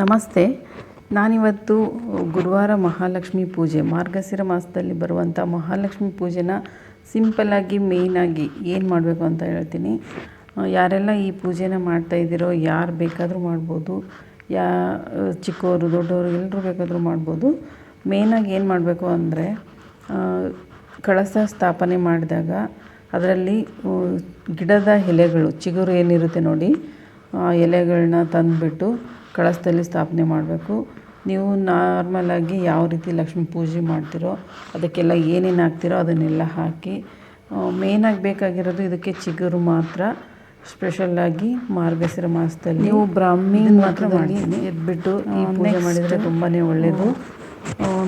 ನಮಸ್ತೆ. ನಾನಿವತ್ತು ಗುರುವಾರ ಮಹಾಲಕ್ಷ್ಮಿ ಪೂಜೆ, ಮಾರ್ಗಶಿರ ಮಾಸದಲ್ಲಿ ಬರುವಂಥ ಮಹಾಲಕ್ಷ್ಮಿ ಪೂಜೆನ ಸಿಂಪಲ್ಲಾಗಿ ಮೇಯ್ನಾಗಿ ಏನು ಮಾಡಬೇಕು ಅಂತ ಹೇಳ್ತೀನಿ. ಯಾರೆಲ್ಲ ಈ ಪೂಜೆನ ಮಾಡ್ತಾ ಇದ್ದೀರೋ, ಯಾರು ಬೇಕಾದರೂ ಮಾಡ್ಬೋದು. ಯಾ ಚಿಕ್ಕವರು ದೊಡ್ಡವರು ಎಲ್ಲರೂ ಬೇಕಾದರೂ ಮಾಡ್ಬೋದು. ಮೇಯ್ನಾಗಿ ಏನು ಮಾಡಬೇಕು ಅಂದರೆ ಕಳಸ ಸ್ಥಾಪನೆ ಮಾಡಿದಾಗ ಅದರಲ್ಲಿ ಗಿಡದ ಎಲೆಗಳು, ಚಿಗುರು ಏನಿರುತ್ತೆ ನೋಡಿ, ಆ ಎಲೆಗಳನ್ನ ತಂದುಬಿಟ್ಟು ಕಳಶದಲ್ಲಿ ಸ್ಥಾಪನೆ ಮಾಡಬೇಕು. ನೀವು ನಾರ್ಮಲಾಗಿ ಯಾವ ರೀತಿ ಲಕ್ಷ್ಮೀ ಪೂಜೆ ಮಾಡ್ತೀರೋ ಅದಕ್ಕೆಲ್ಲ ಏನೇನು ಹಾಕ್ತೀರೋ ಅದನ್ನೆಲ್ಲ ಹಾಕಿ ಮೇಯ್ನಾಗಿ ಬೇಕಾಗಿರೋದು ಇದಕ್ಕೆ ಚಿಗುರು ಮಾತ್ರ. ಸ್ಪೆಷಲ್ಲಾಗಿ ಮಾರ್ಗಶಿರ ಮಾಸದಲ್ಲಿ ನೀವು ಬ್ರಾಹ್ಮಿ ಮಾತ್ರ ಮಾಡಿ ಎದ್ಬಿಟ್ಟು ಈ ಪೂಜೆ ಮಾಡಿದರೆ ತುಂಬಾ ಒಳ್ಳೆಯದು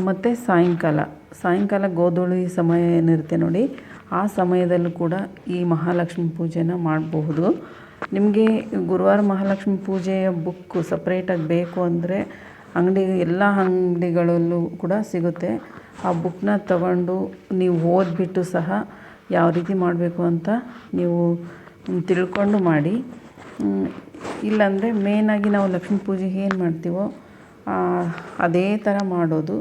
ಮತ್ತು ಸಾಯಂಕಾಲ. ಸಾಯಂಕಾಲ ಗೋಧೂಳಿ ಸಮಯ ಏನಿರುತ್ತೆ ನೋಡಿ ಆ ಸಮಯದಲ್ಲೂ ಕೂಡ ಈ ಮಹಾಲಕ್ಷ್ಮಿ ಪೂಜೆನ ಮಾಡಬಹುದು. ನಿಮಗೆ ಗುರುವಾರ ಮಹಾಲಕ್ಷ್ಮಿ ಪೂಜೆಯ ಬುಕ್ಕು ಸಪ್ರೇಟಾಗಿ ಬೇಕು ಅಂದರೆ ಅಂಗಡಿ, ಎಲ್ಲ ಅಂಗಡಿಗಳಲ್ಲೂ ಕೂಡ ಸಿಗುತ್ತೆ. ಆ ಬುಕ್ನ ತಗೊಂಡು ನೀವು ಓದ್ಬಿಟ್ಟು ಸಹ ಯಾವ ರೀತಿ ಮಾಡಬೇಕು ಅಂತ ನೀವು ತಿಳ್ಕೊಂಡು ಮಾಡಿ. ಇಲ್ಲಾಂದರೆ ಮೇಯ್ನಾಗಿ ನಾವು ಲಕ್ಷ್ಮೀ ಪೂಜೆಗೆ ಏನು ಮಾಡ್ತೀವೋ ಅದೇ ಥರ ಮಾಡೋದು.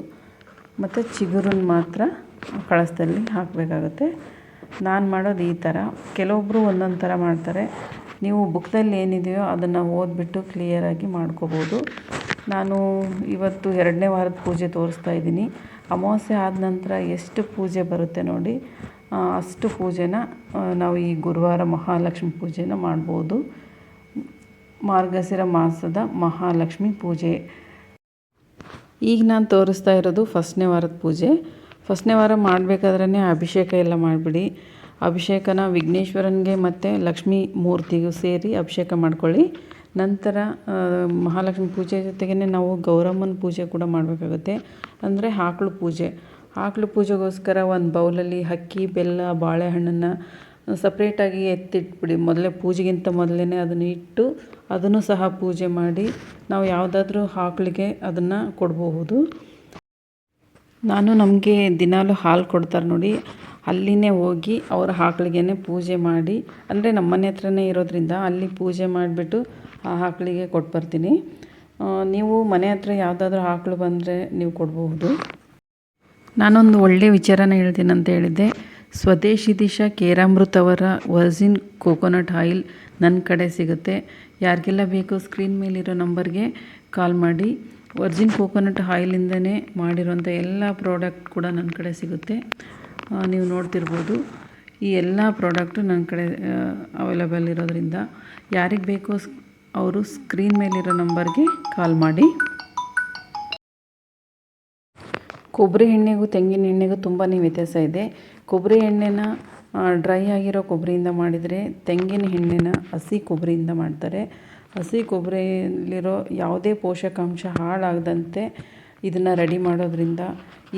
ಮತ್ತು ಚಿಗುರನ್ನ ಮಾತ್ರ ಕಳಸದಲ್ಲಿ ಹಾಕಬೇಕಾಗುತ್ತೆ. ನಾನು ಮಾಡೋದು ಈ ಥರ ಕೆಲವೊಬ್ಬರು ಒಂದೊಂದು ಥರ ಮಾಡ್ತಾರೆ. ನೀವು ಬುಕ್ದಲ್ಲಿ ಏನಿದೆಯೋ ಅದನ್ನು ಓದಿಬಿಟ್ಟು ಕ್ಲಿಯರಾಗಿ ಮಾಡ್ಕೋಬೋದು. ನಾನು ಇವತ್ತು ಎರಡನೇ ವಾರದ ಪೂಜೆ ತೋರಿಸ್ತಾ ಇದ್ದೀನಿ. ಅಮಾವಾಸ್ಯೆ ಆದ ನಂತರ ಎಷ್ಟು ಪೂಜೆ ಬರುತ್ತೆ ನೋಡಿ ಅಷ್ಟು ಪೂಜೆನ ನಾವು ಈ ಗುರುವಾರ ಮಹಾಲಕ್ಷ್ಮಿ ಪೂಜೆನ ಮಾಡ್ಬೋದು. ಮಾರ್ಗಶಿರ ಮಾಸದ ಮಹಾಲಕ್ಷ್ಮಿ ಪೂಜೆ. ಈಗ ನಾನು ತೋರಿಸ್ತಾ ಇರೋದು ಫಸ್ಟ್ನೇ ವಾರದ ಪೂಜೆ. ಫಸ್ಟ್ನೇ ವಾರ ಮಾಡಬೇಕಾದ್ರೆ ಅಭಿಷೇಕ ಎಲ್ಲ ಮಾಡಿಬಿಡಿ. ಅಭಿಷೇಕನ ವಿಘ್ನೇಶ್ವರನಿಗೆ ಮತ್ತು ಲಕ್ಷ್ಮೀ ಮೂರ್ತಿಗೂ ಸೇರಿ ಅಭಿಷೇಕ ಮಾಡ್ಕೊಳ್ಳಿ. ನಂತರ ಮಹಾಲಕ್ಷ್ಮಿ ಪೂಜೆ ಜೊತೆಗೇ ನಾವು ಗೌರಮ್ಮನ ಪೂಜೆ ಕೂಡ ಮಾಡಬೇಕಾಗುತ್ತೆ. ಅಂದರೆ ಆಕ್ಳು ಪೂಜೆ. ಆಕಳು ಪೂಜೆಗೋಸ್ಕರ ಒಂದು ಬೌಲಲ್ಲಿ ಅಕ್ಕಿ, ಬೆಲ್ಲ, ಬಾಳೆಹಣ್ಣನ್ನು ಸಪ್ರೇಟಾಗಿ ಎತ್ತಿಟ್ಬಿಡಿ. ಮೊದಲೇ ಪೂಜೆಗಿಂತ ಮೊದಲೇ ಅದನ್ನು ಇಟ್ಟು ಅದನ್ನು ಸಹ ಪೂಜೆ ಮಾಡಿ ನಾವು ಯಾವುದಾದ್ರೂ ಆಕಳಿಗೆ ಅದನ್ನು ಕೊಡಬಹುದು. ನಾನು ನಮಗೆ ದಿನಾಲೂ ಹಾಲು ಕೊಡ್ತಾರೆ ನೋಡಿ. ಅಲ್ಲಿನೇ ಹೋಗಿ ಅವ್ರ ಆಕಳಿಗೆ ಪೂಜೆ ಮಾಡಿ, ಅಂದರೆ ನಮ್ಮ ಮನೆ ಹತ್ರನೇ ಇರೋದ್ರಿಂದ ಅಲ್ಲಿ ಪೂಜೆ ಮಾಡಿಬಿಟ್ಟು ಆ ಆಕಳಿಗೆ ಕೊಟ್ಟು ಬರ್ತೀನಿ. ನೀವು ಮನೆ ಹತ್ರ ಯಾವುದಾದ್ರೂ ಆಕಳು ಬಂದರೆ ನೀವು ಕೊಡಬಹುದು. ನಾನೊಂದು ಒಳ್ಳೆಯ ವಿಚಾರನ ಹೇಳ್ತೀನಿ ಅಂತ ಹೇಳಿದ್ದೆ. ಸ್ವದೇಶಿ ದಿಶಾ ಕೇರಾಮೃತ್ ಅವರ ವರ್ಜಿನ್ ಕೋಕೋನಟ್ ಆಯಿಲ್ ನನ್ನ ಕಡೆ ಸಿಗುತ್ತೆ. ಯಾರಿಗೆಲ್ಲ ಬೇಕೋ ಸ್ಕ್ರೀನ್ ಮೇಲಿರೋ ನಂಬರ್ಗೆ ಕಾಲ್ ಮಾಡಿ. ವರ್ಜಿನ್ ಕೋಕೋನಟ್ ಆಯಿಲಿಂದನೇ ಮಾಡಿರೋಂಥ ಎಲ್ಲ ಪ್ರಾಡಕ್ಟ್ ಕೂಡ ನನ್ನ ಕಡೆ ಸಿಗುತ್ತೆ. ನೀವು ನೋಡ್ತಿರ್ಬೋದು. ಈ ಎಲ್ಲ ಪ್ರಾಡಕ್ಟು ನನ್ನ ಕಡೆ ಅವೈಲೇಬಲ್ ಇರೋದರಿಂದ ಯಾರಿಗೆ ಬೇಕೋ ಅವರು ಸ್ಕ್ರೀನ್ ಮೇಲಿರೋ ನಂಬರ್ಗೆ ಕಾಲ್ ಮಾಡಿ. ಕೊಬ್ಬರಿ ಎಣ್ಣೆಗೂ, ತೆಂಗಿನ ಎಣ್ಣೆಗೂ ತುಂಬಾ ವ್ಯತ್ಯಾಸ ಇದೆ. ಕೊಬ್ಬರಿ ಎಣ್ಣೆನ ಡ್ರೈ ಆಗಿರೋ ಕೊಬ್ಬರಿಯಿಂದ ಮಾಡಿದರೆ ತೆಂಗಿನ ಎಣ್ಣೆನ ಹಸಿ ಕೊಬ್ಬರಿಯಿಂದ ಮಾಡ್ತಾರೆ. ಹಸಿ ಕೊಬ್ಬರಿಯಲ್ಲಿರೋ ಯಾವುದೇ ಪೋಷಕಾಂಶ ಹಾಳಾಗದಂತೆ ಇದನ್ನು ರೆಡಿ ಮಾಡೋದ್ರಿಂದ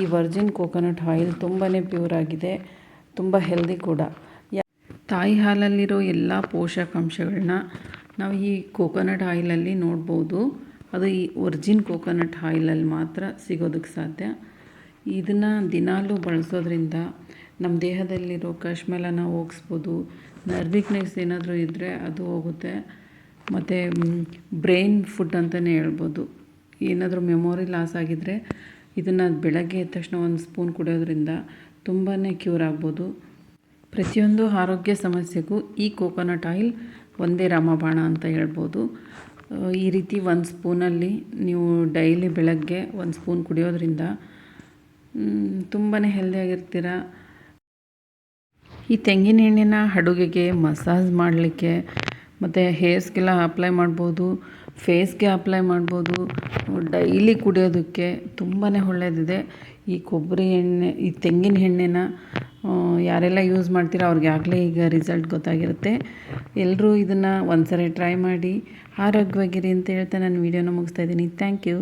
ಈ ವರ್ಜಿನ್ ಕೋಕೋನಟ್ ಆಯಿಲ್ ತುಂಬಾ ಪ್ಯೂರ್ ಆಗಿದೆ, ತುಂಬ ಹೆಲ್ದಿ ಕೂಡ. ತಾಯಿ ಹಾಲಲ್ಲಿರೋ ಎಲ್ಲ ಪೋಷಕಾಂಶಗಳನ್ನ ನಾವು ಈ ಕೋಕೋನಟ್ ಆಯಿಲಲ್ಲಿ ನೋಡ್ಬೋದು. ಅದು ಈ ವರ್ಜಿನ್ ಕೋಕೋನಟ್ ಆಯಿಲಲ್ಲಿ ಮಾತ್ರ ಸಿಗೋದಕ್ಕೆ ಸಾಧ್ಯ. ಇದನ್ನು ದಿನಾಲೂ ಬಳಸೋದ್ರಿಂದ ನಮ್ಮ ದೇಹದಲ್ಲಿರೋ ಕಶ್ಮೆಲನ ಹೋಗಿಸ್ಬೋದು. ನರ್ವಿಕ್ನೆಸ್ ಏನಾದರೂ ಇದ್ದರೆ ಅದು ಹೋಗುತ್ತೆ. ಮತ್ತು ಬ್ರೈನ್ ಫುಡ್ ಅಂತಲೇ ಹೇಳ್ಬೋದು. ಏನಾದರೂ ಮೆಮೊರಿ ಲಾಸ್ ಆಗಿದ್ದರೆ ಇದನ್ನು ಬೆಳಗ್ಗೆ ಎದ್ದ ತಕ್ಷಣ ಒಂದು ಸ್ಪೂನ್ ಕುಡಿಯೋದ್ರಿಂದ ತುಂಬಾ ಕ್ಯೂರ್ ಆಗ್ಬೋದು. ಪ್ರತಿಯೊಂದು ಆರೋಗ್ಯ ಸಮಸ್ಯೆಗೂ ಈ ಕೋಕೋನಟ್ ಆಯಿಲ್ ಒಂದೇ ರಾಮಬಾಣ ಅಂತ ಹೇಳ್ಬೋದು. ಈ ರೀತಿ ಒಂದು ಸ್ಪೂನಲ್ಲಿ ನೀವು ಡೈಲಿ ಬೆಳಗ್ಗೆ ಒಂದು ಸ್ಪೂನ್ ಕುಡಿಯೋದ್ರಿಂದ ತುಂಬಾ ಹೆಲ್ದಿಯಾಗಿರ್ತೀರ ಈ ತೆಂಗಿನ ಎಣ್ಣೆನ ಅಡುಗೆಗೆ ಮಸಾಜ್ ಮಾಡಲಿಕ್ಕೆ ಮತ್ತು ಹೇರ್ಸ್ಗೆಲ್ಲ ಅಪ್ಲೈ ಮಾಡ್ಬೋದು ಫೇಸ್ಗೆ ಅಪ್ಲೈ ಮಾಡ್ಬೋದು ಡೈಲಿ ಕುಡಿಯೋದಕ್ಕೆ ತುಂಬಾ ಒಳ್ಳೆಯದಿದೆ ಈ ಕೊಬ್ಬರಿ ಎಣ್ಣೆ, ಈ ತೆಂಗಿನ ಎಣ್ಣೆನ ಯಾರೆಲ್ಲ ಯೂಸ್ ಮಾಡ್ತೀರೋ ಅವ್ರಿಗೆ ಆಗಲೇ ಈಗ ರಿಸಲ್ಟ್ ಗೊತ್ತಾಗಿರುತ್ತೆ. ಎಲ್ಲರೂ ಇದನ್ನು ಒಂದು ಸರಿ ಟ್ರೈ ಮಾಡಿ, ಆರೋಗ್ಯವಾಗಿರಿ ಅಂತ ಹೇಳ್ತಾ ನಾನು ವೀಡಿಯೋನ ಮುಗಿಸ್ತಾ ಇದ್ದೀನಿ. Thank you